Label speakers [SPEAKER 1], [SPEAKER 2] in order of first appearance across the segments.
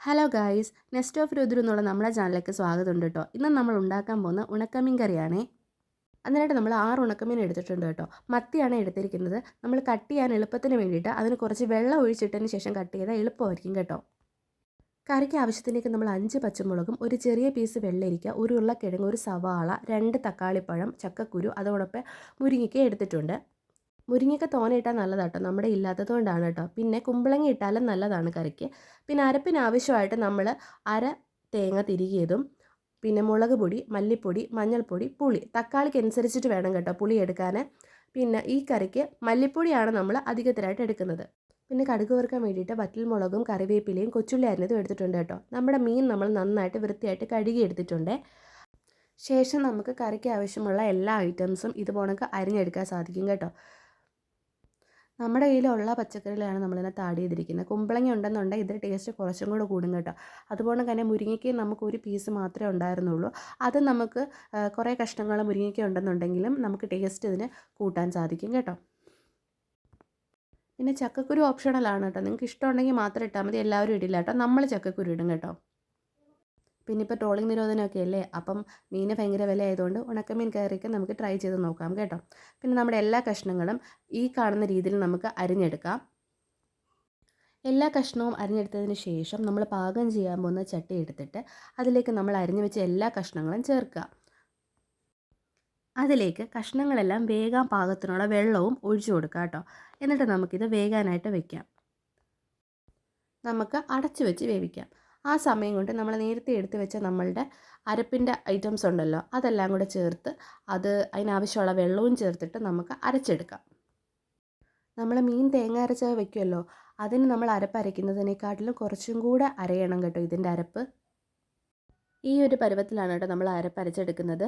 [SPEAKER 1] Hello guys nest of Rudru എന്നുള്ള നമ്മുടെ ചാനലിലേക്ക് സ്വാഗതമുണ്ട് കേട്ടോ. ഇന്ന് നമ്മൾ ഉണ്ടാക്കാൻ പോകുന്ന ഉണക്കമീൻ കറിയാണേ. അതിനായിട്ട് നമ്മൾ ആറ് ഉണക്കമീൻ എടുത്തിട്ടുണ്ട് കേട്ടോ. മത്തിയാണ് എടുത്തിരിക്കുന്നത്. നമ്മൾ കട്ട് ചെയ്യാൻ എളുപ്പത്തിന് വേണ്ടിയിട്ട് അതിന് കുറച്ച് വെള്ളം ഒഴിച്ചിട്ടതിന് ശേഷം കട്ട് ചെയ്താൽ എളുപ്പമായിരിക്കും കേട്ടോ. കറിക്ക് ആവശ്യത്തിലേക്ക് നമ്മൾ അഞ്ച് പച്ചമുളകും ഒരു ചെറിയ പീസ് വെള്ളരിക്ക ഒരു ഉരുളക്കിഴങ്ങ് ഒരു സവാള രണ്ട് തക്കാളിപ്പഴം ചക്കക്കുരു അതോടൊപ്പം മുരിങ്ങയ്ക്ക എടുത്തിട്ടുണ്ട്. മുരിങ്ങയ്ക്ക തോന ഇട്ടാൽ നല്ലതാട്ടോ. നമ്മുടെ ഇല്ലാത്തത് കൊണ്ടാണ് കേട്ടോ. പിന്നെ കുമ്പളങ്ങ ഇട്ടാലും നല്ലതാണ് കറിക്ക്. പിന്നെ അരപ്പിന് ആവശ്യമായിട്ട് നമ്മൾ അര തേങ്ങ തിരികിയതും പിന്നെ മുളക് പൊടി മല്ലിപ്പൊടി മഞ്ഞൾപ്പൊടി പുളി. തക്കാളിക്ക് അനുസരിച്ചിട്ട് വേണം കേട്ടോ പുളി എടുക്കാൻ പിന്നെ ഈ കറിക്ക് മല്ലിപ്പൊടിയാണ് നമ്മൾ അധികത്തിനായിട്ട് എടുക്കുന്നത്. പിന്നെ കടുക് വറുക്കാൻ വേണ്ടിയിട്ട് വറ്റൽ മുളകും കറിവേപ്പിലയും കൊച്ചുള്ളി അരിഞ്ഞതും എടുത്തിട്ടുണ്ട് കേട്ടോ. നമ്മുടെ മീൻ നമ്മൾ നന്നായിട്ട് വൃത്തിയായിട്ട് കഴുകി എടുത്തിട്ടുണ്ട്. ശേഷം നമുക്ക് കറിക്ക് ആവശ്യമുള്ള എല്ലാ ഐറ്റംസും ഇതുപോണക്ക് അരിഞ്ഞെടുക്കാൻ സാധിക്കും കേട്ടോ. നമ്മുടെ കയ്യിലുള്ള പച്ചക്കറികളാണ് നമ്മളിതിനെ താടി ചെയ്തിരിക്കുന്നത്. കുമ്പളങ്ങ ഉണ്ടെന്നുണ്ടെങ്കിൽ ഇതിന്റെ ടേസ്റ്റ് കുറച്ചും കൂടെ കൂടും കേട്ടോ. അതുപോലെ തന്നെ മുരിങ്ങയ്ക്ക് നമുക്ക് ഒരു പീസ് മാത്രമേ ഉണ്ടായിരുന്നുള്ളൂ. അത് നമുക്ക് കുറേ കഷ്ണങ്ങൾ മുരിങ്ങയ്ക്ക ഉണ്ടെന്നുണ്ടെങ്കിലും നമുക്ക് ടേസ്റ്റ് ഇതിന് കൂട്ടാൻ സാധിക്കും കേട്ടോ. പിന്നെ ചക്കക്കുരു ഓപ്ഷണലാണ് കേട്ടോ. നിങ്ങൾക്ക് ഇഷ്ടമുണ്ടെങ്കിൽ മാത്രം ഇട്ടാൽ മതി. എല്ലാവരും ഇടില്ല കേട്ടോ. നമ്മൾ ചക്കക്കുരു ഇടും കേട്ടോ. പിന്നെ ഇപ്പോൾ ട്രോളിംഗ് നിരോധനമൊക്കെ അല്ലേ? അപ്പം മീന് ഭയങ്കര വില ആയതുകൊണ്ട് ഉണക്കമീൻ കറിയൊക്കെ നമുക്ക് ട്രൈ ചെയ്ത് നോക്കാം കേട്ടോ. പിന്നെ നമ്മുടെ എല്ലാ കഷ്ണങ്ങളും ഈ കാണുന്ന രീതിയിൽ നമുക്ക് അരിഞ്ഞെടുക്കാം. എല്ലാ കഷ്ണവും അരിഞ്ഞെടുത്തതിന് ശേഷം നമ്മൾ പാകം ചെയ്യാൻ പോകുന്ന ചട്ടി എടുത്തിട്ട് അതിലേക്ക് നമ്മൾ അരിഞ്ഞു വെച്ച എല്ലാ കഷ്ണങ്ങളും ചേർക്കുക. അതിലേക്ക് കഷ്ണങ്ങളെല്ലാം വേഗം പാകത്തിനുള്ള വെള്ളവും ഒഴിച്ചു കൊടുക്കുക കേട്ടോ. എന്നിട്ട് നമുക്കിത് വേകാനായിട്ട് വെക്കാം. നമുക്ക് അടച്ചു വെച്ച് വേവിക്കാം. ആ സമയം കൊണ്ട് നമ്മൾ നേരത്തെ എടുത്ത് വെച്ച നമ്മളുടെ അരപ്പിന്റെ ഐറ്റംസ് ഉണ്ടല്ലോ അതെല്ലാം കൂടെ ചേർത്ത് അത് അതിനാവശ്യമുള്ള വെള്ളവും ചേർത്തിട്ട് നമുക്ക് അരച്ചെടുക്കാം. നമ്മൾ മീൻ തേങ്ങ അരച്ച് വെക്കുമല്ലോ അതിന് നമ്മൾ അരപ്പ് അരയ്ക്കുന്നതിനേക്കാട്ടിലും കുറച്ചും കൂടെ അരയണം കേട്ടോ ഇതിന്റെ അരപ്പ്. ഈ ഒരു പരുവത്തിലാണ് കേട്ടോ നമ്മൾ അരപ്പരച്ചെടുക്കുന്നത്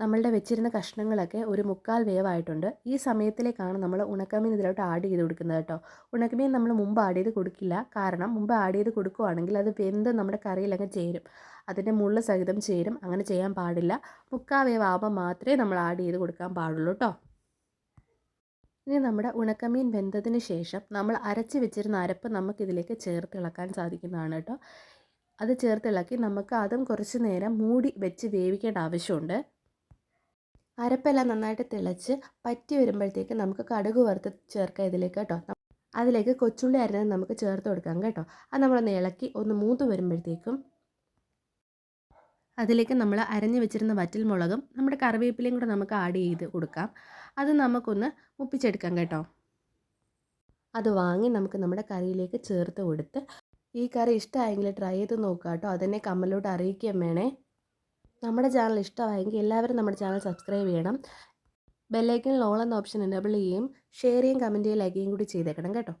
[SPEAKER 1] നമ്മളുടെ വെച്ചിരുന്ന കഷ്ണങ്ങളൊക്കെ ഒരു മുക്കാൽ വേവായിട്ടുണ്ട്. ഈ സമയത്തിലേക്കാണ് നമ്മൾ ഉണക്കമീൻ ഇതിലോട്ട് ആഡ് ചെയ്ത് കൊടുക്കുന്നത് കേട്ടോ. ഉണക്കമീൻ നമ്മൾ മുമ്പ് ആഡ് ചെയ്ത് കൊടുക്കില്ല. കാരണം മുമ്പ് ആഡ് ചെയ്ത് കൊടുക്കുവാണെങ്കിൽ അത് വെന്ത് നമ്മുടെ കറിയിലങ്ങ് ചേരും. അതിന്റെ മുള്ള സഹിതം ചേരും. അങ്ങനെ ചെയ്യാൻ പാടില്ല. മുക്കാൽ വേവാകുമ്പോൾ മാത്രമേ നമ്മൾ ആഡ് ചെയ്ത് കൊടുക്കാൻ പാടുള്ളൂ കേട്ടോ. ഇനി നമ്മുടെ ഉണക്കമീൻ വെന്തതിന് ശേഷം നമ്മൾ അരച്ച് വെച്ചിരുന്ന അരപ്പ് നമുക്കിതിലേക്ക് ചേർത്ത് ഇളക്കാൻ സാധിക്കുന്നതാണ് കേട്ടോ. അത് ചേർത്തിളക്കി നമുക്ക് അതും കുറച്ച് നേരം മൂടി വെച്ച് വേവിക്കേണ്ട ആവശ്യമുണ്ട്. അരപ്പെല്ലാം നന്നായിട്ട് തിളച്ച് പറ്റി വരുമ്പോഴത്തേക്ക് നമുക്ക് കടുക് വറുത്ത് ചേർക്കാം ഇതിലേക്ക് കേട്ടോ. അതിലേക്ക് കൊച്ചുള്ളി അരിഞ്ഞത് നമുക്ക് ചേർത്ത് കൊടുക്കാം കേട്ടോ. അത് നമ്മളൊന്ന് ഇളക്കി ഒന്ന് മൂത്ത് വരുമ്പോഴത്തേക്കും അതിലേക്ക് നമ്മൾ അരഞ്ഞു വെച്ചിരുന്ന വറ്റൽ മുളകും നമ്മുടെ കറിവേപ്പിലയും കൂടെ നമുക്ക് ആഡ് ചെയ്ത് കൊടുക്കാം. അത് നമുക്കൊന്ന് മുപ്പിച്ചെടുക്കാം കേട്ടോ. അത് വാങ്ങി നമുക്ക് നമ്മുടെ കറിയിലേക്ക് ചേർത്ത് കൊടുത്ത് ഈ കറി ഇഷ്ടമായെങ്കിൽ ട്രൈ ചെയ്ത് നോക്കുക കേട്ടോ അതെന്നെ കമ്മലോട്ട് അറിയിക്കുകയും വേണേ. നമ്മുടെ ചാനൽ ഇഷ്ടമായെങ്കിൽ എല്ലാവരും നമ്മുടെ ചാനൽ സബ്സ്ക്രൈബ് ചെയ്യണം. ബെല്ലൈക്കണിൽ ഓൾ എന്ന ഓപ്ഷൻ എനേബിൾ ചെയ്യുകയും ഷെയർ ചെയ്യുകയും കമന്റ് ചെയ്യുകയും ലൈക്ക് ചെയ്യുകയും കൂടി ചെയ്തേക്കണം കേട്ടോ.